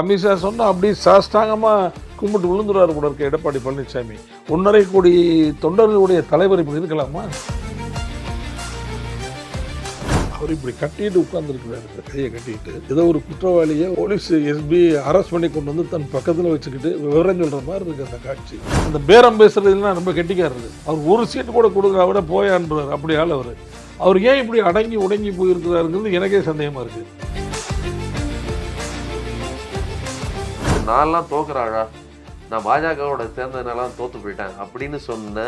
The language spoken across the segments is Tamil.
அமித்ஷா சொன்னா அப்படியே சாஷ்டாங்கமாக கும்பிட்டு விழுந்துறாரு கூட இருக்க எடப்பாடி பழனிசாமி. ஒன்றரை கோடி தொண்டர்களுடைய தலைவர் இப்படி இருக்கலாமா? அவர் இப்படி கட்டிட்டு உட்கார்ந்துருக்கிறாரு கையை கட்டிட்டு. ஏதோ ஒரு குற்றவாளியை போலீஸ் எஸ்பி அரெஸ்ட் பண்ணி கொண்டு வந்து தன் பக்கத்தில் வச்சுக்கிட்டு விவரம் சொல்ற மாதிரி இருக்கு அந்த காட்சி. அந்த பேரம் பேசுறதுலாம் ரொம்ப கெட்டிக்காருது அவர் ஒரு சீட்டு கூட கொடுக்குறா விட போயான்றார் அப்படி ஆள் அவர். அவர் ஏன் இப்படி அடங்கி உடங்கி போயிருக்கிறாருங்கிறது எனக்கே சந்தேகமா இருக்குது நான்லாம் தோக்குறாழா நான் பாஜகவோட சேர்ந்ததுனால தோத்து போயிட்டேன் அப்படின்னு சொன்ன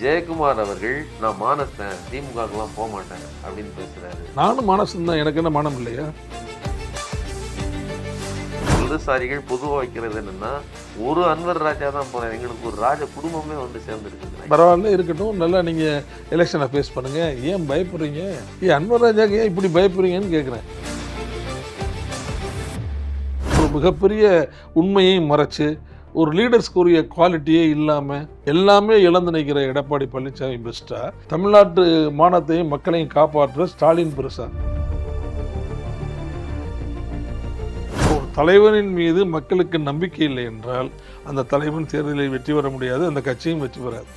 ஜெயக்குமார் அவர்கள் நான் மானஸ்தேன் திமுகவுக்குலாம் போக மாட்டேன் அப்படின்னு பேசுறாரு. நானும் மனசு தான். எனக்கு என்ன மனம் இல்லையா? இடதுசாரிகள் பொதுவாக வைக்கிறது என்னன்னா ஒரு அன்வர் ராஜா தான் போனேன் எங்களுக்கு ஒரு ராஜ குடும்பமே வந்து சேர்ந்துருக்கு பரவாயில்ல இருக்கட்டும். நல்லா நீங்கள் எலெக்ஷனை ஃபேஸ் பண்ணுங்க. ஏன் பயப்படுறீங்க? ஏன் அன்வராஜாக்கு ஏன் இப்படி பயப்படுறீங்கன்னு கேட்குறேன் மிகப்பெரிய உண்மையை மறைச்சு ஒரு லீடர்ஸ்க்குரிய குவாலிட்டியே இல்லாமல் எல்லாமே இழந்து நிற்கிற எடப்பாடி பழனிசாமி பெஸ்ட்டா தமிழ்நாட்டு மானத்தையும் மக்களையும் காப்பாற்ற ஸ்டாலின் பெருசா? ஒரு தலைவனின் மீது மக்களுக்கு நம்பிக்கை இல்லை என்றால் அந்த தலைவன் தேர்தலில் வெற்றி பெற முடியாது அந்த கட்சியும் வெற்றி பெறாது.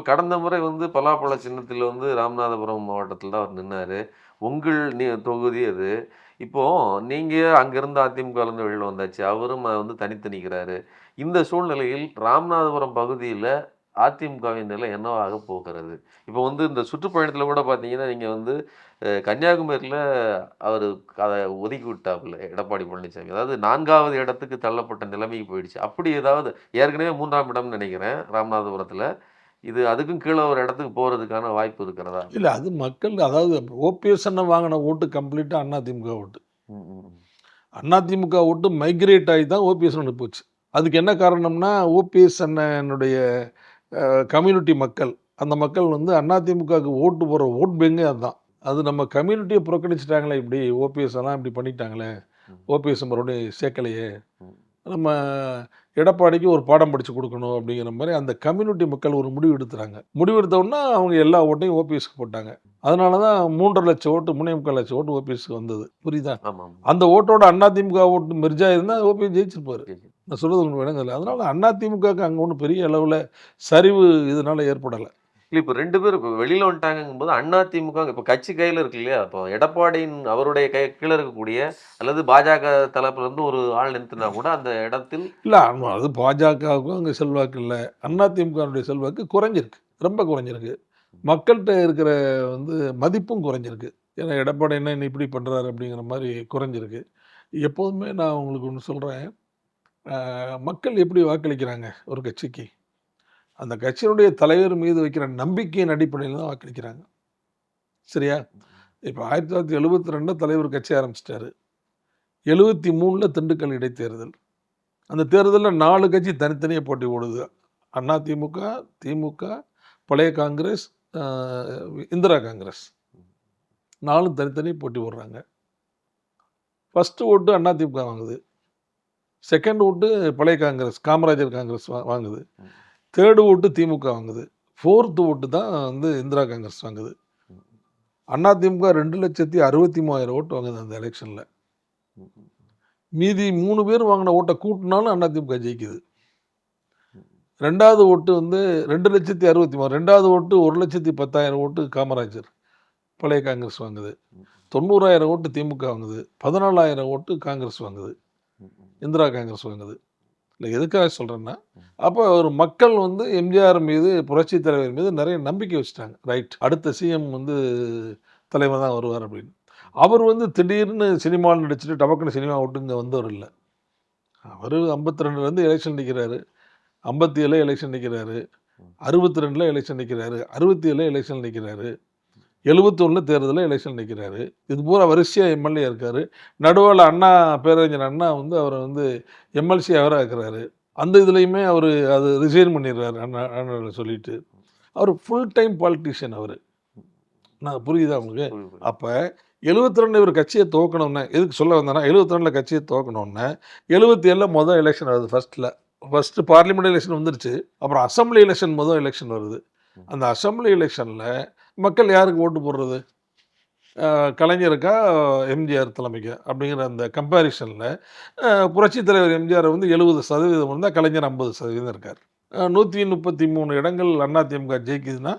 இப்போ கடந்த முறை வந்து பலாப்பழ சின்னத்தில் வந்து ராமநாதபுரம் மாவட்டத்தில் தான் அவர் நின்னார். உங்கள் நீ தொகுதி அது. இப்போது நீங்கள் அங்கேருந்து அதிமுக அதிமுகலேருந்து வெளியில் வந்தாச்சு. அவரும் வந்து தனித்து நிற்கிறாரு இந்த சூழ்நிலையில் ராமநாதபுரம் பகுதியில் அதிமுகவின் நிலை என்னவாக போகிறது? இப்போ வந்து இந்த சுற்றுப்பயணத்தில் கூட பார்த்தீங்கன்னா நீங்கள் வந்து கன்னியாகுமரியில் அவர் அதை ஒதுக்கி விட்டாப்புல எடப்பாடி பழனிசாமி அதாவது நான்காவது இடத்துக்கு தள்ளப்பட்ட நிலைமைக்கு போயிடுச்சு. அப்படி ஏதாவது ஏற்கனவே மூன்றாம் இடம்னு நினைக்கிறேன் ராமநாதபுரத்தில். இது அதுக்கும் கீழே ஒரு இடத்துக்கு போகிறதுக்கான வாய்ப்பு இருக்கிறதா? இல்லை அது மக்கள் அதாவது ஓபிஎஸ் அண்ணன் வாங்கின ஓட்டு கம்ப்ளீட்டாக அதிமுக ஓட்டு. அதிமுக ஓட்டு மைக்ரேட் ஆகி தான் ஓபிஎஸ் அண்ணன் போச்சு. அதுக்கு என்ன காரணம்னா ஓபிஎஸ் அண்ணனுடைய கம்யூனிட்டி மக்கள். அந்த மக்கள் வந்து அதிமுகவுக்கு ஓட்டு போகிற ஓட் பேங்கே அதுதான். அது நம்ம கம்யூனிட்டியை புறக்கணிச்சிட்டாங்களே இப்படி ஓபிஎஸ் எல்லாம் இப்படி பண்ணிட்டாங்களே ஓபிஎஸ் மறுபடியும் சேர்க்கலையே. நம்ம எடப்பாடிக்கு ஒரு பாடம் படித்து கொடுக்கணும் அப்படிங்கிற மாதிரி அந்த கம்யூனிட்டி மக்கள் ஒரு முடிவு எடுத்துறாங்க. முடிவு எடுத்தோன்னா அவங்க எல்லா ஓட்டையும் ஓபிஎஸ்க்கு போட்டாங்க. அதனால தான் மூன்றரை லட்சம் ஓட்டு மூணே முக்கால் லட்சம் ஓட்டு ஓபிஎஸ்க்கு வந்தது. புரியுதா? அந்த ஓட்டோட அதிமுக ஓட்டு மெர்ஜா இருந்தால் ஓபிஎஸ் ஜெயிச்சிருப்பாரு. சரி, சரி. நான் சொல்றது உங்களுக்கு விளங்க இல்லை அதனால அதிமுகவுக்கு அங்கே ஒன்றும் பெரிய அளவில் சரிவு இதனால ஏற்படலை. இல்லை இப்போ ரெண்டு பேரும் இப்போ வெளியில் வந்துட்டாங்கும் போது அண்ணா திமுக இப்போ கட்சி கையில் இருக்கு இல்லையா? இப்போ எடப்பாடியின் அவருடைய கை கீழே இருக்கக்கூடிய அல்லது பாஜக தரப்புல இருந்து ஒரு ஆள் நிறுத்தினா கூட அந்த இடத்தில் இல்லை அது பாஜகவுக்கும் அங்கே செல்வாக்கு இல்லை. அதிமுகனுடைய செல்வாக்கு குறைஞ்சிருக்கு ரொம்ப குறைஞ்சிருக்கு. மக்கள்கிட்ட இருக்கிற வந்து மதிப்பும் குறைஞ்சிருக்கு. ஏன்னா எடப்பாடி என்ன இப்படி பண்ணுறாரு அப்படிங்கிற மாதிரி குறைஞ்சிருக்கு. எப்போதுமே நான் உங்களுக்கு ஒன்று சொல்கிறேன் மக்கள் எப்படி வாக்களிக்கிறாங்க ஒரு கட்சிக்கு? அந்த கட்சியினுடைய தலைவர் மீது வைக்கிற நம்பிக்கையின் அடிப்படையில் தான் வாக்களிக்கிறாங்க. சரியா? இப்போ ஆயிரத்தி தொள்ளாயிரத்தி எழுபத்தி ரெண்டில் தலைவர் கட்சி ஆரம்பிச்சிட்டாரு. எழுபத்தி மூணில் திண்டுக்கல் இடைத்தேர்தல். அந்த தேர்தலில் நாலு கட்சி தனித்தனியாக போட்டி ஓடுது. அண்ணா திமுக திமுக பழைய காங்கிரஸ் இந்திரா காங்கிரஸ். நாலும் தனித்தனி போட்டி போடுறாங்க ஃபஸ்ட்டு ஓட்டு அண்ணா திமுக வாங்குது. செகண்ட் ஓட்டு பழைய காங்கிரஸ் காமராஜர் காங்கிரஸ் வாங்குது. தேர்டு ஓட்டு திமுக வாங்குது. ஃபோர்த்து ஓட்டு தான் வந்து இந்திரா காங்கிரஸ் வாங்குது. அண்ணா திமுக ரெண்டு லட்சத்தி அறுபத்தி மூவாயிரம் ஓட்டு வாங்குது அந்த எலெக்ஷனில் மீதி மூணு பேர் வாங்கின ஓட்டை கூட்டினாலும் அண்ணா திமுக ஜெயிக்குது. ரெண்டாவது ஓட்டு வந்து ரெண்டு லட்சத்தி அறுபத்தி மூணு ரெண்டாவது ஓட்டு ஒரு லட்சத்தி பத்தாயிரம் ஓட்டு காமராஜர் பழைய காங்கிரஸ் வாங்குது. தொண்ணூறாயிரம் ஓட்டு திமுக வாங்குது. பதினாலாயிரம் ஓட்டு காங்கிரஸ் வாங்குது. இந்திரா காங்கிரஸ் வாங்குது. இல்லை எதுக்காக சொல்கிறேன்னா அப்போ ஒரு மக்கள் வந்து எம்ஜிஆர் மீது புரட்சி தலைவர் மீது நிறைய நம்பிக்கை வச்சுட்டாங்க. ரைட் அடுத்த சிஎம் வந்து தலைவர் தான் வருவார் அப்படின்னு. அவர் வந்து திடீர்னு சினிமாவில் நடிச்சுட்டு டபக்குன்னு சினிமா விட்டு இங்கே வந்தவர் இல்லை. அவர் ஐம்பத்தி ரெண்டுலேருந்து எலெக்ஷன் நிற்கிறாரு ஐம்பத்தி ஏழு எலெக்ஷன் நிற்கிறாரு அறுபத்தி ரெண்டில் எலெக்ஷன் நிற்கிறாரு அறுபத்தி ஏழு எலெக்ஷன் நிற்கிறாரு எழுபத்தொன்னில் தேர்தலில் எலெக்ஷன் நிற்கிறாரு இது பூரா வரிசையாக எம்எல்ஏ இருக்கார். நடுவில் அண்ணா பேரறிஞர் அண்ணா வந்து அவரை வந்து எம்எல்சி அவராக இருக்கிறாரு. அந்த இதுலேயுமே அவர் அது ரிசைன் பண்ணிடுறாரு அண்ணா அண்ணா சொல்லிட்டு. அவர் ஃபுல் டைம் பாலிட்டிஷியன் அவர். நான் புரியுதா உங்களுக்கு? அப்போ எழுபத்தி ரெண்டு இவர் கட்சியை துவக்கணும்னு எதுக்கு சொல்ல வந்தேன்னா எழுபத்தி ரெண்டில் கட்சியை துவக்கணும்னு எழுபத்தி ஏழில் மொதல் எலெக்ஷன் வருது ஃபர்ஸ்ட்டில் ஃபஸ்ட்டு பார்லிமெண்ட் எலெக்ஷன் வந்துருச்சு. அப்புறம் அசம்பிளி எலெக்ஷன் முதல் எலெக்ஷன் வருது. அந்த அசம்பிளி எலெக்ஷனில் மக்கள் யாருக்கு ஓட்டு போடுறது? கலைஞருக்கா எம்ஜிஆர் தலைமைக்கு? அப்படிங்கிற அந்த கம்பேரிசனில் புரட்சித் தலைவர் எம்ஜிஆர் வந்து எழுபது சதவீதம் இருந்தால் கலைஞர் ஐம்பது சதவீதம் இருக்கார். நூற்றி முப்பத்தி மூணு இடங்கள் அண்ணா திமுக ஜெயிக்குதுன்னா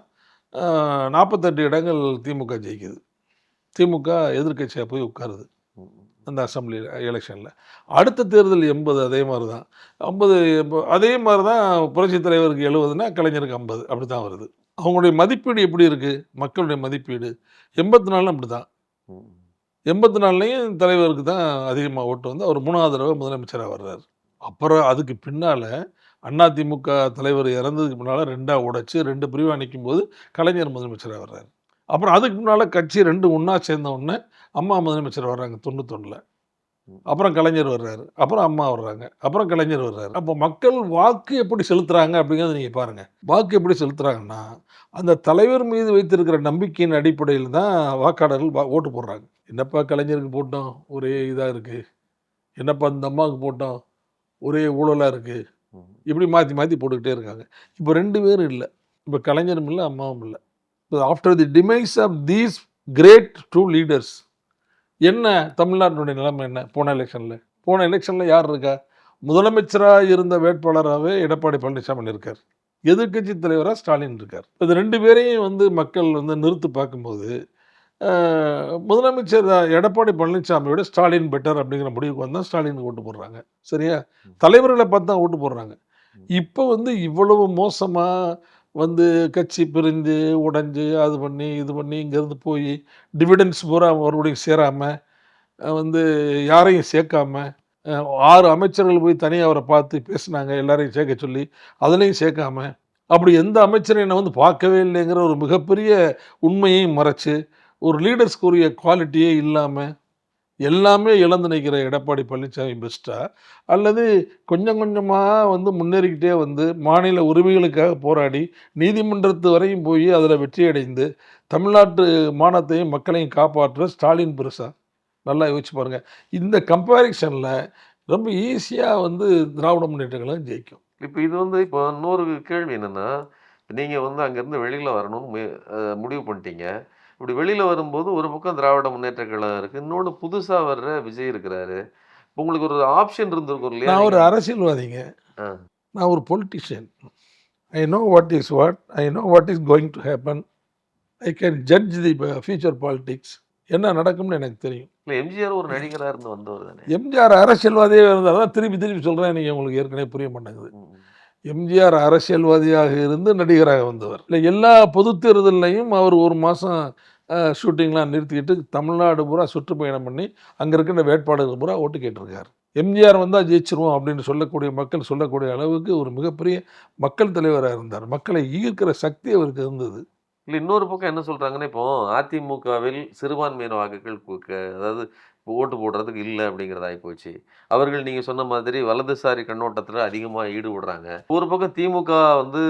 நாற்பத்தெட்டு இடங்கள் திமுக ஜெயிக்குது. திமுக எதிர்க்கட்சியாக போய் உட்காருது அந்த அசம்பிளி எலெக்ஷனில் அடுத்த தேர்தல் எண்பது அதே மாதிரி தான் ஐம்பது அதே மாதிரி தான் புரட்சித் தலைவருக்கு எழுபதுன்னா கலைஞருக்கு ஐம்பது. அப்படி தான் வருது. அவங்களுடைய மதிப்பீடு எப்படி இருக்குது மக்களுடைய மதிப்பீடு. எண்பத்தி நாலும் அப்படி தான் எண்பத்தி நாலுலேயும் தலைவருக்கு தான் அதிகமாக ஓட்டு வந்து அவர் மூணாவது தடவை முதலமைச்சராக வர்றாரு. அப்புறம் அதுக்கு பின்னால் அதிமுக தலைவர் இறந்ததுக்கு முன்னால் ரெண்டாக உடைச்சி ரெண்டு பிரிவாக நிற்கும் போது கலைஞர் முதலமைச்சராக வர்றாரு. அப்புறம் அதுக்கு முன்னால் கட்சி ரெண்டு ஒன்றா சேர்ந்த உடனே அம்மா முதலமைச்சர் வர்றாங்க தொண்ணூத்தொன்னில் அப்புறம் கலைஞர் வர்றாரு அப்புறம் அம்மா வர்றாங்க அப்புறம் கலைஞர் வர்றாரு. அப்போ மக்கள் வாக்கு எப்படி செலுத்துகிறாங்க அப்படிங்கிறத நீங்கள் பாருங்கள் வாக்கு எப்படி செலுத்துறாங்கன்னா அந்த தலைவர் மீது வைத்திருக்கிற நம்பிக்கையின் அடிப்படையில் தான் வாக்காளர்கள் வா ஓட்டு போடுறாங்க. என்னப்பா கலைஞருக்கு போட்டோம்? ஒரே இதாக இருக்குது என்னப்பா இந்த அம்மாவுக்கு போட்டோம்? ஒரே ஊழலாக இருக்குது இப்படி மாற்றி மாற்றி போட்டுக்கிட்டே இருக்காங்க. இப்போ ரெண்டு பேரும் இல்லை. இப்போ கலைஞரும் இல்லை அம்மாவும் இல்லை. After the demise of these great two leaders என்ன தமிழ்நாட்டினுடைய நிலைமை என்ன? போன எலெக்ஷனில் போன எலெக்ஷனில் யார் இருக்கா? முதலமைச்சராக இருந்த வேட்பாளராகவே எடப்பாடி பழனிசாமி இருக்கார். எதிர்க்கட்சி தலைவராக ஸ்டாலின் இருக்கார். இது ரெண்டு பேரையும் வந்து மக்கள் வந்து நிறுத்து பார்க்கும்போது முதலமைச்சர் எடப்பாடி பழனிசாமியோட ஸ்டாலின் பெட்டர் அப்படிங்கிற முடிவுக்கு வந்தால் ஸ்டாலினுக்கு ஓட்டு போடுறாங்க. சரியா? தலைவர்களை பார்த்து தான் ஓட்டு போடுறாங்க. இப்போ வந்து இவ்வளவு மோசமாக வந்து கட்சி பிரிஞ்சு உடைஞ்சு அது பண்ணி இது பண்ணி இங்கேருந்து போய் டிவிடெண்ட்ஸ் பூரா மறுபடியும் சேராமல் வந்து யாரையும் சேர்க்காம ஆறு அமைச்சர்கள் போய் தனியாக அவரை பார்த்து பேசினாங்க எல்லாரையும் சேர்க்க சொல்லி அதுலேயும் சேர்க்காம அப்படி எந்த அமைச்சரையும் என்னை வந்து பார்க்கவே இல்லைங்கிற ஒரு மிகப்பெரிய உண்மையையும் மறைச்சு ஒரு லீடர்ஸ்க்குரிய குவாலிட்டியே இல்லாமல் எல்லாமே இழந்து நிற்கிற எடப்பாடி பழனிசாமி பெஸ்ட்டா அல்லது கொஞ்சம் கொஞ்சமாக வந்து முன்னேறிக்கிட்டே வந்து மாநில உரிமைகளுக்காக போராடி நீதிமன்றத்து வரையும் போய் அதில் வெற்றியடைந்து தமிழ்நாட்டு மானத்தையும் மக்களையும் காப்பாற்ற ஸ்டாலின் பெருசா? நல்லா யோசிச்சு பாருங்கள் இந்த கம்பேரிசனில் ரொம்ப ஈஸியாக வந்து திராவிட முன்னேற்றங்களும் ஜெயிக்கும். இப்போ இது வந்து இப்போ இன்னொரு கேள்வி என்னென்னா நீங்கள் வந்து அங்கேருந்து வெளியில் வரணும்னு மு- முடிவு பண்ணிட்டீங்க. இப்படி வெளியில் வரும்போது ஒரு பக்கம் திராவிட முன்னேற்ற கழகம் இருக்குது இன்னொன்று புதுசாக வர்ற விஜய் இருக்கிறாரு. இப்போ உங்களுக்கு ஒரு ஆப்ஷன் இருந்திருக்கும் இல்லையா? நான் ஒரு அரசியல்வாதிங்க. நான் ஒரு politician I know what is what I know what is going to happen I can judge the future politics என்ன நடக்கும்னு எனக்கு தெரியும். இல்லை எம்ஜிஆர் ஒரு நடிகராக இருந்து வந்தவர் தானே? எம்ஜிஆர் அரசியல்வாதியே இருந்தால் தான் திருப்பி திருப்பி சொல்கிறேன் நீங்கள் உங்களுக்கு ஏற்கனவே புரிய மாட்டேங்குது. எம்ஜிஆர் அரசியல்வாதியாக இருந்து நடிகராக வந்தவர். இல்லை எல்லா பொது தேர்தலையும் அவர் ஒரு மாதம் ஷூட்டிங்லாம் நிறுத்திக்கிட்டு தமிழ்நாடு பூரா சுற்றுப்பயணம் பண்ணி அங்கே இருக்கிற வேட்பாளர்கள் பூரா ஓட்டு கேட்டிருக்கார். எம்ஜிஆர் வந்தால் ஜெயிச்சிருவோம் அப்படின்னு சொல்லக்கூடிய மக்கள் சொல்லக்கூடிய அளவுக்கு ஒரு மிகப்பெரிய மக்கள் தலைவராக இருந்தார். மக்களை ஈர்க்கிற சக்தி அவருக்கு இருந்தது. இல்லை இன்னொரு பக்கம் என்ன சொல்கிறாங்கன்னா இப்போ அதிமுகவில் சிறுபான்மையின வாக்குகள் அதாவது ஓட்டு போடுறதுக்கு இல்லை அப்படிங்கிறதாகி போச்சு. அவர்கள் நீங்கள் சொன்ன மாதிரி வலதுசாரி கண்ணோட்டத்தில் அதிகமாக ஈடுபடுறாங்க. ஒரு பக்கம் திமுக வந்து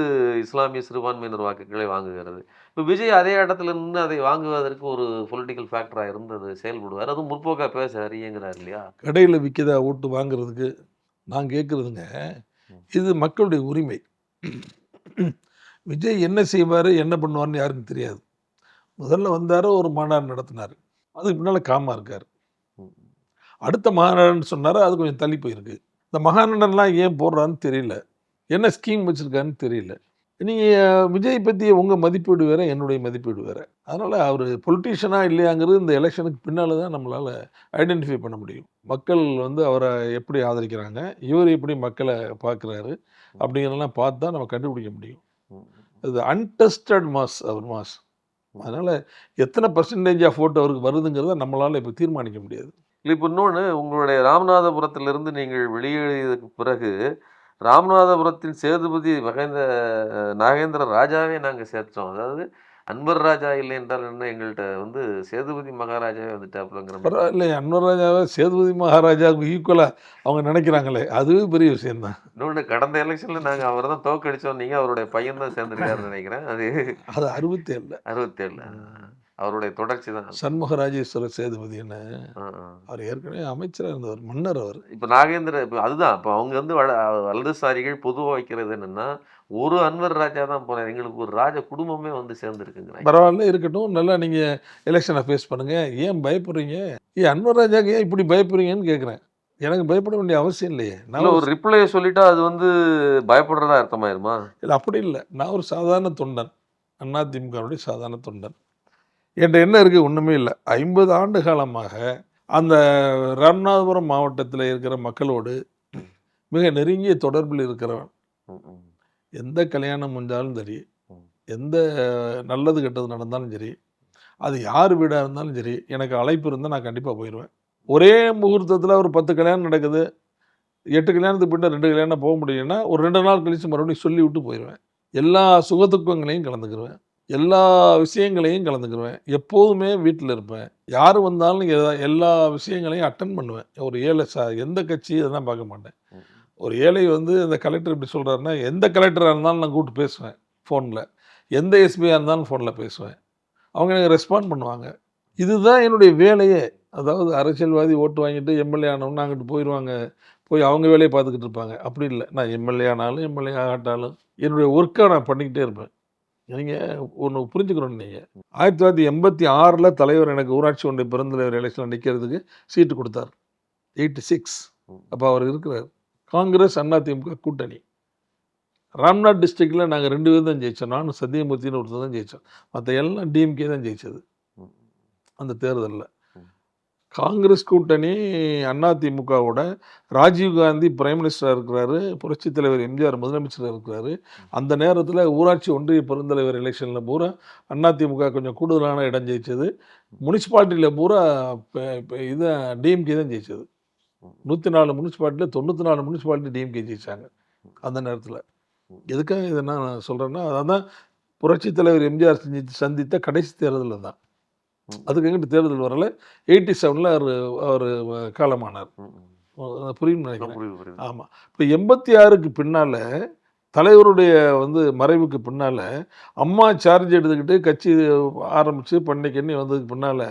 இஸ்லாமிய சிறுபான்மையினர் வாக்குகளை வாங்குகிறது. இப்போ விஜய் அதே இடத்துல நின்று அதை வாங்குவதற்கு ஒரு பொலிட்டிக்கல் ஃபேக்டராக இருந்தது செயல்படுவார். அதுவும் முற்போக்கா பேச அறியங்கிறார் இல்லையா? கடையில் விற்கதா ஓட்டு வாங்குறதுக்கு? நான் கேட்குறதுங்க இது மக்களுடைய உரிமை. விஜய் என்ன செய்வார் என்ன பண்ணுவார்னு யாருக்கும் தெரியாது. முதல்ல வந்தார் ஒரு மாநாடு நடத்தினார். அதுக்கு பின்னால் காமா இருக்கார். அடுத்த மகாநடன் சொன்னார் அது கொஞ்சம் தள்ளி போயிருக்கு. இந்த மகாநடன்லாம் ஏன் போடுறான்னு தெரியல. என்ன ஸ்கீம் வச்சுருக்கான்னு தெரியல. நீங்கள் விஜய் பற்றி உங்கள் மதிப்பீடு வேறு என்னுடைய மதிப்பீடு வேறு. அதனால் அவர் பொலிட்டீஷியனாக இல்லையாங்கிறது இந்த எலெக்ஷனுக்கு பின்னால் தான் நம்மளால் ஐடென்டிஃபை பண்ண முடியும். மக்கள் வந்து அவரை எப்படி ஆதரிக்கிறாங்க இவர் எப்படி மக்களை பார்க்குறாரு அப்படிங்கிறதெல்லாம் பார்த்து தான் நம்ம கண்டுபிடிக்க முடியும். இது அன்டெஸ்டட் மாஸ் அவர் மாஸ் அதனால் எத்தனை பர்சன்டேஜ் ஆஃப் ஓட்டு அவருக்கு வருதுங்கிறத நம்மளால் இப்போ தீர்மானிக்க முடியாது. இப்போ இன்னொன்று உங்களுடைய ராமநாதபுரத்திலிருந்து நீங்கள் வெளியேறியதுக்கு பிறகு ராமநாதபுரத்தின் சேதுபதி மகேந்திர நாகேந்திர ராஜாவே நாங்கள் சேர்த்தோம். அதாவது அன்பர் ராஜா இல்லை என்றால் என்ன? எங்கள்கிட்ட வந்து சேதுபதி மகாராஜாவே வந்துட்டாப்புலங்கிற பரவாயில்ல அன்வர் ராஜாவை சேதுபதி மகாராஜாவுக்கு ஈக்குவலாக அவங்க நினைக்கிறாங்களே அதுவே பெரிய விஷயம்தான். இன்னொன்று கடந்த எலெக்ஷனில் நாங்கள் அவரை தான் தோக்கடிச்சோம் நீங்கள் அவருடைய பையன் தான் சேர்ந்துருக்காருன்னு நினைக்கிறேன். அது அது அறுபத்தேழில். அறுபத்தேழு அவருடைய தொடர்ச்சி தான் சண்முகராஜேஸ்வர சேதுபதி என்ன. அவர் ஏற்கனவே அமைச்சராக இருந்தவர் மன்னர் அவர். இப்ப நாகேந்திர இப்ப அதுதான் இப்ப அவங்க வந்து வல- வலதுசாரிகள் பொதுவா வைக்கிறது என்னன்னா ஒரு அன்வர் ராஜா தான் போனார். எங்களுக்கு ஒரு ராஜ குடும்பமே வந்து சேர்ந்துருக்குங்கிறாங்க. பரவாயில்ல இருக்கட்டும். நல்லா நீங்கள் எலெக்ஷனை ஃபேஸ் பண்ணுங்க. ஏன் பயப்படுறீங்க? ஏன் அன்வர் ராஜாக்கு ஏன் இப்படி பயப்படுறீங்கன்னு கேட்குறேன் எனக்கு பயப்பட வேண்டிய அவசியம் இல்லையே. நான் ஒரு ரிப்ளை சொல்லிட்டா அது வந்து பயப்படுறதா அர்த்தமாயிருமா? இல்லை அப்படி இல்லை. நான் ஒரு சாதாரண தொண்டன். அதிமுகவுடைய சாதாரண தொண்டன். என்கிட்ட என்ன இருக்குது ஒன்றுமே இல்லை. ஐம்பது ஆண்டு காலமாக அந்த ராமநாதபுரம் மாவட்டத்தில் இருக்கிற மக்களோடு மிக நெருங்கிய தொடர்பில் இருக்கிறவன். எந்த கல்யாணம் முடிஞ்சாலும் சரி எந்த நல்லது கெட்டது நடந்தாலும் சரி அது யார் வீடாக இருந்தாலும் சரி எனக்கு அழைப்பு இருந்தால் நான் கண்டிப்பாக போயிடுவேன் ஒரே முகூர்த்தத்தில் ஒரு பத்து கல்யாணம் நடக்குது எட்டு கல்யாணத்துக்கு பின்ன ரெண்டு கல்யாணம் போக முடியும்னா ஒரு ரெண்டு நாள் கழித்து மறுபடியும் சொல்லி விட்டு போயிடுவேன் எல்லா சுகதுக்கங்களையும் கலந்துக்கிடுவேன் எல்லா விஷயங்களையும் கலந்துக்கிடுவேன் எப்போதுமே வீட்டில் இருப்பேன். யார் வந்தாலும் எல்லா விஷயங்களையும் அட்டன் பண்ணுவேன். ஒரு ஏழை சா எந்த கட்சி இதெல்லாம் பார்க்க மாட்டேன். ஒரு ஏழை வந்து இந்த கலெக்டர் இப்படி சொல்கிறாருன்னா எந்த கலெக்டராக இருந்தாலும் நான் கூப்பிட்டு பேசுவேன் ஃபோனில் எந்த எஸ்பியாக இருந்தாலும் ஃபோனில் பேசுவேன். அவங்க எனக்கு ரெஸ்பாண்ட் பண்ணுவாங்க. இதுதான் என்னுடைய வேலையே. அதாவது அரசியல்வாதி ஓட்டு வாங்கிட்டு எம்எல்ஏ ஆனவங்க அங்கிட்டு போயிடுவாங்க போய் அவங்க வேலையை பார்த்துக்கிட்டு இருப்பாங்க. அப்படி இல்லை. நான் எம்எல்ஏ ஆனாலும் எம்எல்ஏ ஆகட்டாலும் என்னுடைய ஒர்க்கை நான் பண்ணிக்கிட்டே இருப்பேன். நீங்கள் ஒன்று புரிஞ்சுக்கணும் நீங்கள் ஆயிரத்தி தொள்ளாயிரத்தி எண்பத்தி ஆறில் தலைவர் எனக்கு ஊராட்சி ஒன்றிய பெருந்தலைவர் எலெக்ஷனில் நிற்கிறதுக்கு சீட்டு கொடுத்தார். எயிட்டி சிக்ஸ் அப்போ அவர் இருக்கிறார். காங்கிரஸ் அதிமுக கூட்டணி. ராம்நாத் டிஸ்ட்ரிக்டில் நாங்கள் ரெண்டு பேர் தான் ஜெயித்தோம் நானும் சத்தியமூர்த்தின்னு ஒருத்தர் தான் ஜெயித்தோம் மற்ற எல்லாம் டிஎம்கே தான் ஜெயிச்சது. ம். அந்த தேர்தலில். காங்கிரஸ் கூட்டணி அதிமுகவோட ராஜீவ் காந்தி பிரைம் மினிஸ்டராக இருக்கிறாரு புரட்சித் தலைவர் எம்ஜிஆர் முதலமைச்சராக இருக்கிறாரு. அந்த நேரத்தில் ஊராட்சி ஒன்றிய பெருந்தலைவர் எலெக்ஷனில் பூரா அதிமுக கொஞ்சம் கூடுதலான இடம் ஜெயிச்சது. முனிசிபாலிட்டியில் பூரா இப்போ இதை இது டிஎம்கே தான் ஜெயிச்சது. நூற்றி நாலு முனிசிபாலிட்டியில் தொண்ணூற்றி நாலு முனிசிபாலிட்டி டிஎம்கே ஜெயிச்சாங்க அந்த நேரத்தில். எதுக்காக இதை நான் சொல்கிறேன்னா அதான் புரட்சி தலைவர் எம்ஜிஆர் சந்தித்த கடைசி தேர்தலில் தான். அதுக்கு எங்கிட்ட தேர்தல் வரல. எயிட்டி செவனில் அவர் அவர் காலமானார். ம், ம். அது புரியும்னு நினைக்கிறேன். ஆமாம் இப்போ எண்பத்தி ஆறுக்கு பின்னால் தலைவருடைய வந்து மறைவுக்கு பின்னால் அம்மா சார்ஜ் எடுத்துக்கிட்டு கட்சி ஆரம்பித்து பண்ணைக்கண்ணி வந்ததுக்கு பின்னால்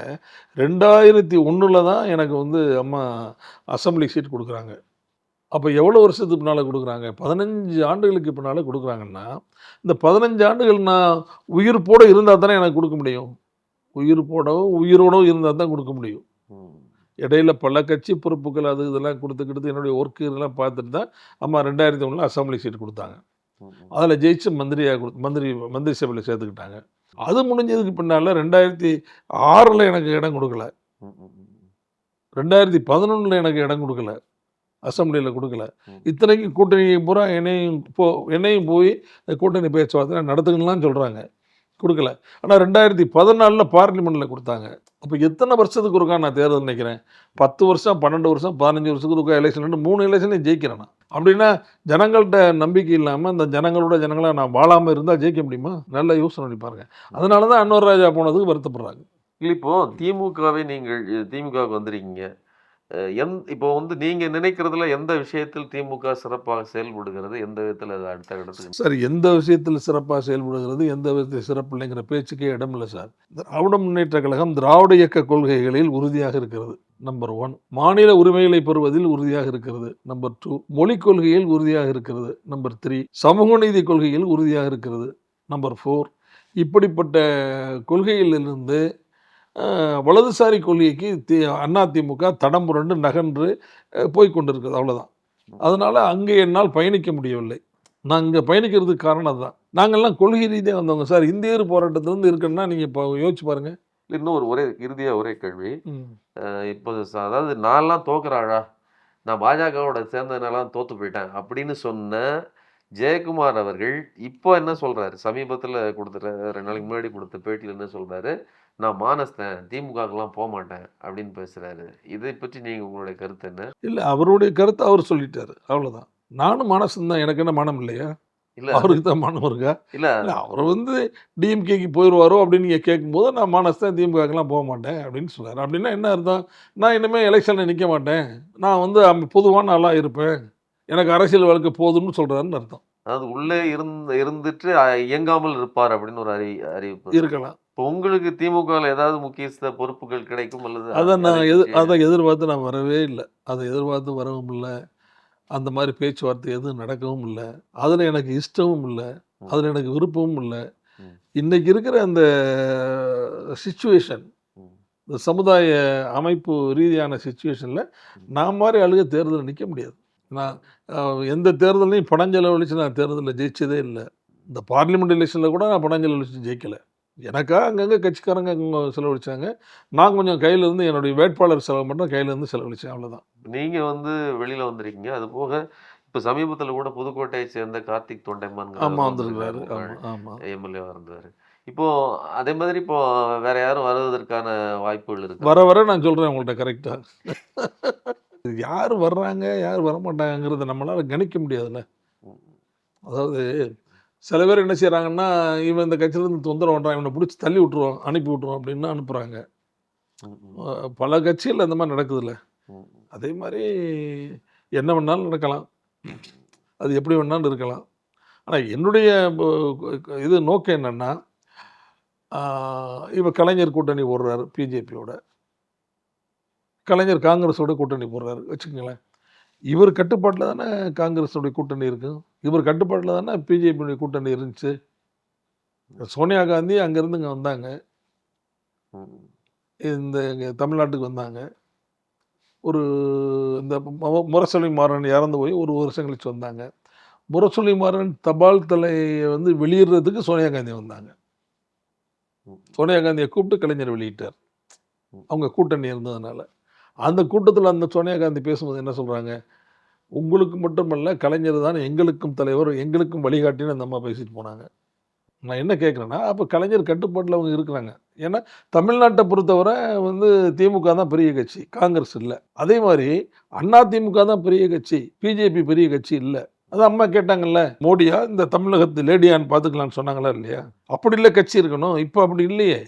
ரெண்டாயிரத்தி ஒன்றில் தான் எனக்கு வந்து அம்மா அசம்பிளி சீட் கொடுக்குறாங்க. அப்போ எவ்வளோ வருஷத்துக்கு பின்னால் கொடுக்குறாங்க? பதினஞ்சு ஆண்டுகளுக்கு பின்னால் கொடுக்குறாங்கன்னா இந்த பதினஞ்சு ஆண்டுகள் நான் உயிர்ப்போட இருந்தால் தானே எனக்கு கொடுக்க முடியும்? உயிர்ப்போடவும் உயிரோடவும் இருந்தால் தான் கொடுக்க முடியும். இடையில பல கட்சி பொறுப்புகள் அது இதெல்லாம் கொடுத்துக்கிட்டு என்னுடைய ஒர்க்கு இதெல்லாம் பார்த்துட்டு தான் அம்மா ரெண்டாயிரத்தி ஒன்றில் அசம்பிளி சீட் கொடுத்தாங்க. அதில் ஜெயிச்சு மந்திரியாக கொடு மந்திரி மந்திரி சபையில் சேர்த்துக்கிட்டாங்க அது முடிஞ்சதுக்கு பின்னால் ரெண்டாயிரத்தி ஆறில் எனக்கு இடம் கொடுக்கல. ரெண்டாயிரத்தி பதினொன்றில் எனக்கு இடம் கொடுக்கல அசம்பிளியில் கொடுக்கல ம். இத்தனைக்கு கூட்டணி பூரா என்னையும் போ என்னையும் போய் கூட்டணி பேச்சுவார்த்தை நடத்துக்கணும்லாம் சொல்கிறாங்க கொடுக்கல. ஆனால் ரெண்டாயிரத்தி பதினாலில் பார்லிமெண்ட்டில் கொடுத்தாங்க. அப்போ எத்தனை வருஷத்துக்கு ஒருக்கா நான் தேர்தல் நினைக்கிறேன்? பத்து வருஷம் பன்னெண்டு வருஷம் பதினஞ்சு வருஷத்துக்கு ஒருக்கா எலெக்ஷன் மூணு எலெக்ஷன்லையும் ஜெயிக்கிறேன் நான். அப்படின்னா ஜனங்கள்கிட்ட நம்பிக்கை இல்லாமல் அந்த ஜனங்களோட ஜனங்களாக நான் வாழாமல் இருந்தால் ஜெயிக்க முடியுமா? நல்லா யோசனை பண்ணி பாருங்க. அதனால தான் அன்வர் ராஜா போனதுக்கு வருத்தப்படுறாங்க. இல்லை இப்போது திமுகவை நீங்கள் திமுகவுக்கு வந்திருக்கீங்க. எந் இப்போ வந்து நீங்க நினைக்கிறதுல எந்த விஷயத்தில் திமுக சிறப்பாக செயல்படுகிறது? எந்த விதத்தில் அது அடுத்த இடத்துக்கு சார் எந்த விஷயத்தில் சிறப்பாக செயல்படுகிறது? எந்த விதத்தில் சிறப்பு இல்லைங்கிற பேச்சுக்கே இடம் இல்லை சார். திராவிட முன்னேற்ற கழகம் திராவிட இயக்க கொள்கைகளில் உறுதியாக இருக்கிறது நம்பர் ஒன் மாநில உரிமைகளை பெறுவதில் உறுதியாக இருக்கிறது நம்பர் டூ மொழிக் கொள்கையில் உறுதியாக இருக்கிறது நம்பர் த்ரீ சமூக நீதி கொள்கையில் உறுதியாக இருக்கிறது நம்பர் ஃபோர் இப்படிப்பட்ட கொள்கையிலிருந்து வலதுசாரி கொள்கைக்கு தி அதிமுக தடம் புரண்டு நகன்று போய் கொண்டிருக்கிறது அவ்வளோதான் அதனால் அங்கே என்னால் பயணிக்க முடியவில்லை. நான் இங்கே பயணிக்கிறதுக்கு காரணம் அதுதான். நாங்கள்லாம் கொள்கை ரீதியாக வந்தவங்க. சார் இந்தியர் போராட்டத்திலேருந்து இருக்குன்னா நீங்கள் இப்போ யோசிச்சு பாருங்கள் இன்னும் ஒரு ஒரே இறுதியா ஒரே கேள்வி. இப்போ அதாவது நான்லாம் தோக்குறாழா நான் பாஜகவோட சேர்ந்ததுனால தோத்து போயிட்டேன் அப்படின்னு சொன்ன ஜெயக்குமார் அவர்கள் இப்போ என்ன சொல்றாரு? சமீபத்தில் கொடுத்த ரெண்டு நாளைக்கு முன்னாடி கொடுத்த பேட்டியில் என்ன சொல்றாரு? நான் மானஸ்தேன் திமுகக்கெல்லாம் போக மாட்டேன் அப்படின்னு பேசுறாரு. இதை பற்றி நீங்க உங்களுடைய கருத்து என்ன? இல்லை அவருடைய கருத்தை அவர் சொல்லிட்டாரு. அவ்வளோதான் நானும் மனசு தான். எனக்கு என்ன மனம் இல்லையா? இல்ல. அவருக்கு தான் மனம் இருக்கா? இல்ல. இல்லை அவர் வந்து டிஎம்கேக்கு போயிடுவாரோ அப்படின்னு நீங்கள் கேட்கும்போது நான் மானஸ்தான் திமுகக்கெல்லாம் போக மாட்டேன் அப்படின்னு சொன்னார் அப்படின்னா என்ன அர்த்தம்? நான் இனிமேல் எலெக்ஷனில் நிற்க மாட்டேன். நான் வந்து அம்- பொதுவான ஆளாக இருப்பேன். எனக்கு அரசியல் வாழ்க்கை போதும்னு சொல்கிறாருன்னு அர்த்தம். அதாவது உள்ளே இருந்து இருந்துட்டு இயங்காமல் இருப்பார் அப்படின்னு ஒரு அறி அறிவிப்பு. இருக்கலாம். இப்போ உங்களுக்கு திமுகவில் ஏதாவது முக்கியஸ்த பொறுப்புகள் கிடைக்கும் அல்லது அதை நான் எதிர் பற்றி- அதை எதிர்பார்த்து நான் வரவே இல்லை. அதை எதிர்பார்த்து வரவும் இல்லை. அந்த மாதிரி பேச்சுவார்த்தை எதுவும் நடக்கவும் இல்லை. அதில் எனக்கு இஷ்டமும் இல்லை. அதில் எனக்கு விருப்பமும் இல்லை. இன்னைக்கு இருக்கிற அந்த சுச்சுவேஷன். இந்த சமுதாய அமைப்பு ரீதியான சுச்சுவேஷனில் நான் மாதிரி அழுக தேர்தலில் நிற்க முடியாது. நான் எந்த தேர்தலையும் பணம் செலவழிச்சு நான் தேர்தலில் ஜெயிச்சதே இல்லை. இந்த பார்லிமெண்ட் எலெக்ஷனில் கூட நான் பணம் செலவழிச்சு ஜெயிக்கலை. எனக்கா அங்கங்கே கட்சிக்காரங்க அங்கே செலவழிச்சாங்க. நான் கொஞ்சம் கையில இருந்து என்னுடைய வேட்பாளர் செலவு மட்டும் கையில இருந்து செலவழிச்சேன் அவ்வளோதான் நீங்க வந்து வெளியில வந்திருக்கீங்க. அது போக இப்ப சமீபத்துல கூட புதுக்கோட்டையை சேர்ந்த கார்த்திக் தொண்டைமான் ஆமாம் வந்திருக்கிறாரு ஆமாம் ஆமாம் எம்எல்ஏவா இருந்தாரு. இப்போ அதே மாதிரி இப்போ வேற யாரும் வருவதற்கான வாய்ப்புகள் இருக்கு? வர வர நான் சொல்கிறேன் உங்கள்கிட்ட கரெக்டாக யார் வர்றாங்க யார் வரமாட்டாங்கங்கிறத நம்மளால கணிக்க முடியாதுல்ல. அதாவது சில பேர் என்ன செய்கிறாங்கன்னா இவன் இந்த கட்சியிலேருந்து தொந்தரவு பண்ணுறான் இவனை பிடிச்சி தள்ளி விட்ருவோம் அனுப்பி விட்ருவோம் அப்படின்னு அனுப்புகிறாங்க பல கட்சிகள் அந்த மாதிரி நடக்குதுல்ல. அதே மாதிரி என்ன வேணாலும் நடக்கலாம். அது எப்படி வேணாலும் இருக்கலாம். ஆனால் என்னுடைய இது நோக்கம் என்னென்னா இப்போ கலைஞர் கூட்டணி போடுறாரு பிஜேபியோட. கலைஞர் காங்கிரஸோட கூட்டணி போடுறாரு வச்சுக்கோங்களேன். இவர் கட்டுப்பாட்டில் தானே காங்கிரஸோடைய கூட்டணி இருக்கும் இவர் கட்டுப்பாட்டில் தானே பிஜேபியுடைய கூட்டணி இருந்துச்சு. சோனியா காந்தி அங்கேருந்து இங்கே வந்தாங்க. இந்த இங்கே தமிழ்நாட்டுக்கு வந்தாங்க. ஒரு இந்த முரசொலி மாறன் இறந்து போய் ஒரு வருஷம் கழிச்சு வந்தாங்க. முரசொலி மாறன் தபால் தலையை வந்து வெளியிடுறதுக்கு சோனியா காந்தி வந்தாங்க. சோனியா காந்தியை கூப்பிட்டு கலைஞர் வெளியிட்டார். அவங்க கூட்டணி இருந்ததுனால. அந்த கூட்டத்தில் அந்த சோனியா காந்தி பேசும்போது என்ன சொல்கிறாங்க உங்களுக்கு மட்டுமல்ல கலைஞர் தான் எங்களுக்கும் தலைவர் எங்களுக்கும் வழிகாட்டின்னு அந்த அம்மா பேசிட்டு போனாங்க. நான் என்ன கேட்குறேன்னா அப்போ கலைஞர் கட்டுப்பாட்டில் அவங்க இருக்கிறாங்க. ஏன்னா தமிழ்நாட்டை பொறுத்தவரை வந்து திமுக தான் பெரிய கட்சி காங்கிரஸ் இல்லை. அதே மாதிரி அண்ணா திமுக தான் பெரிய கட்சி பிஜேபி பெரிய கட்சி இல்லை. அது அம்மா கேட்டாங்கல்ல மோடியா இந்த தமிழகத்து லேடியான்னு பார்த்துக்கலான்னு சொன்னாங்களா இல்லையா? அப்படி இல்லை கட்சி இருக்கணும். இப்போ அப்படி இல்லையே.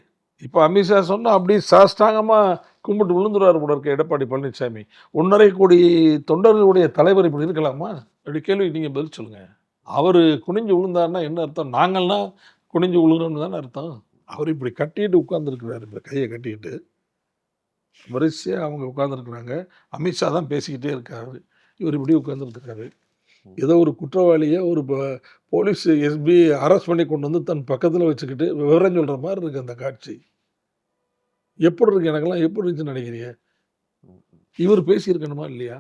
இப்போ அமித்ஷா சொன்னால் அப்படி சாஷ்டாங்கமாக கும்பிட்டு விழுந்துருவார் போல இருக்க எடப்பாடி பழனிசாமி ஒன்றரை கோடி தொண்டர்களுடைய தலைவர் இப்படி இருக்கலாமா? அப்படி கேள்வி நீங்கள் பதில் சொல்லுங்கள் அவர் குனிஞ்சு விழுந்தாருன்னா என்ன அர்த்தம்? நாங்கள்னா குனிஞ்சு விழுகிறோம்னு தானே அர்த்தம்? அவர் இப்படி கட்டிட்டு உட்காந்துருக்கிறாரு இப்போ கையை கட்டிக்கிட்டு வரிசையாக அவங்க உட்காந்துருக்குறாங்க அமித்ஷா தான் பேசிக்கிட்டே இருக்காரு. இவர் இப்படி உட்காந்துருக்காரு ஏதோ ஒரு குற்றவாளியை ஒரு ப- போலீஸ் எஸ்பி அரெஸ்ட் பண்ணி கொண்டு வந்து தன் பக்கத்தில் வச்சுக்கிட்டு விவரம் சொல்கிற மாதிரி இருக்குது அந்த காட்சி. எப்படி இருக்கு எனக்கெல்லாம்? எப்படி இருந்துச்சுன்னு நினைக்கிறீங்க? இவர் பேசியிருக்கணுமா இல்லையா?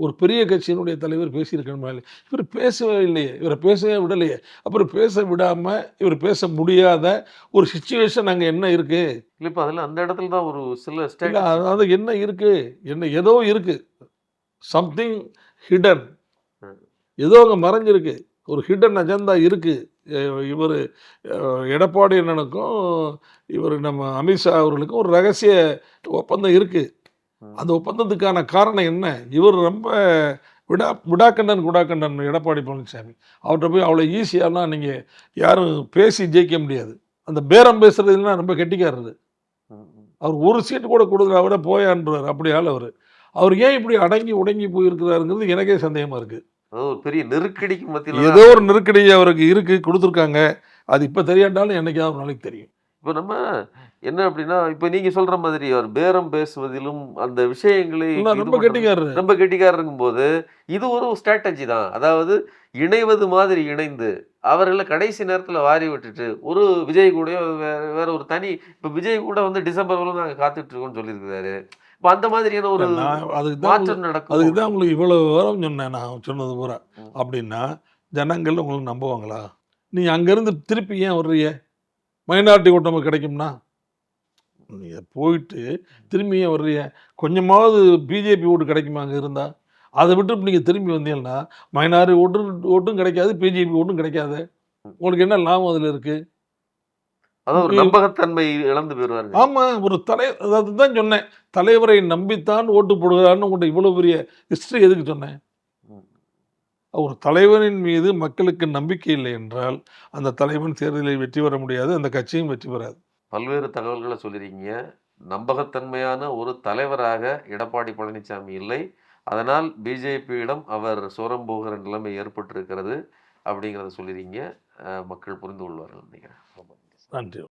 ஒரு பெரிய கட்சியினுடைய தலைவர் பேசியிருக்கணுமா இல்லையா? இவர் பேசவே இல்லையே. இவரை பேசவே விடலையே. அப்புறம் பேச விடாமல் இவர் பேச முடியாத ஒரு சுச்சுவேஷன் அங்கே என்ன இருக்கு? இல்ல இப்ப அதுல அந்த இடத்துல தான் ஒரு சில ஸ்டேட் அதாவது என்ன இருக்கு? என்ன ஏதோ இருக்கு. சம்திங் ஹிடன் ஏதோ அங்கே மறைஞ்சிருக்கு. ஒரு ஹிடன் அஜெண்டா இருக்கு. இவர் எடப்பாடி அண்ணனுக்கும் இவர் நம்ம அமித்ஷா அவர்களுக்கும் ஒரு ரகசிய ஒப்பந்தம் இருக்கு. அந்த ஒப்பந்தத்துக்கான காரணம் என்ன? இவர் ரொம்ப விடா விடாக்கண்டன் குடாக்கண்டன் எடப்பாடி பழனிசாமி அவர்கிட்ட போய் அவ்வளோ ஈஸியாலாம் நீங்கள் யாரும் பேசி ஜெயிக்க முடியாது. அந்த பேரம் பேசுறதுலாம் ரொம்ப கெட்டிக்காரரு. அவர் ஒரு சீட்டு கூட கொடுக்குற விட போயான்றார். அப்படி ஆள் அவர். அவர் ஏன் இப்படி அடங்கி உடங்கி போயிருக்கிறாருங்கிறது எனக்கே சந்தேகமாக இருக்குது அதாவது ஒரு பெரிய நெருக்கடிக்கு மத்தியில ஏதோ ஒரு நெருக்கடி அவருக்கு இருக்கு கொடுத்துருக்காங்க. அது இப்போ தெரியாட்டாலும் என்னைக்காவது ஒரு நாளைக்கு தெரியும். இப்போ நம்ம என்ன அப்படின்னா இப்போ நீங்க சொல்ற மாதிரி அவர் பேரம் பேசுவதிலும் அந்த விஷயங்களை ரொம்ப கெட்டிக்காரரு. ரொம்ப கெட்டிக்காரருங்கும் போது இது ஒரு ஸ்ட்ராட்டஜி தான். அதாவது இணைவது மாதிரி இணைந்து அவர்களை கடைசி நேரத்துல வாரி விட்டுட்டு ஒரு விஜய் கூட வேற வேற ஒரு தனி இப்போ விஜய் கூட வந்து டிசம்பர் வரலும் நாங்க காத்துட்டு இருக்கோம்னு சொல்லியிருக்கிறாரு. இப்போ அந்த மாதிரியான ஒரு நான் அதுக்கு தான் மாற்றம் நடக்கும் அதுக்கு தான் உங்களுக்கு இவ்வளோ விவரம் சொன்னேன் நான் சொன்னது பூரா. அப்படின்னா ஜனங்கள் உங்களுக்கு நம்புவாங்களா? நீ அங்கேருந்து திருப்பி ஏன் வர்றீங்க? மைனாரிட்டி ஓட்டு கிடைக்கும்னா? நீங்கள் போயிட்டு திரும்பி ஏன் வர்றீங்க? கொஞ்சமாவது பிஜேபி ஓட்டு கிடைக்குமா அங்கே இருந்தால் அதை விட்டு நீங்கள் திரும்பி வந்தீங்கன்னா மைனாரிட்டி ஓட்டு ஓட்டும் கிடைக்காது பிஜேபி ஓட்டும் கிடைக்காது. உங்களுக்கு என்ன லாபம் அதில் இருக்குது அதாவது ஒரு நம்பகத்தன்மை இழந்து போயிடுவாரு ஆமாம் ஒரு தலை அதாவது தான் சொன்னேன். தலைவரை நம்பித்தான் ஓட்டு போடுகிறான்னு உங்கள்கிட்ட இவ்வளோ பெரிய ஹிஸ்ட்ரி எதுக்கு சொன்னேன்? ஒரு தலைவனின் மீது மக்களுக்கு நம்பிக்கை இல்லை என்றால் அந்த தலைவன் தேர்தலில் வெற்றி பெற முடியாது அந்த கட்சியும் வெற்றி பெறாது. பல்வேறு தகவல்களை சொல்லியிருக்கீங்க நம்பகத்தன்மையான ஒரு தலைவராக எடப்பாடி பழனிசாமி இல்லை. அதனால் பிஜேபியிடம் அவர் சோரம் போகிற நிலைமை ஏற்பட்டிருக்கிறது அப்படிங்கிறத சொல்லியிருக்கீங்க அஹ் மக்கள் புரிந்து கொள்வார்கள் நினைக்கிறேன். ரொம்ப நன்றி. நன்றி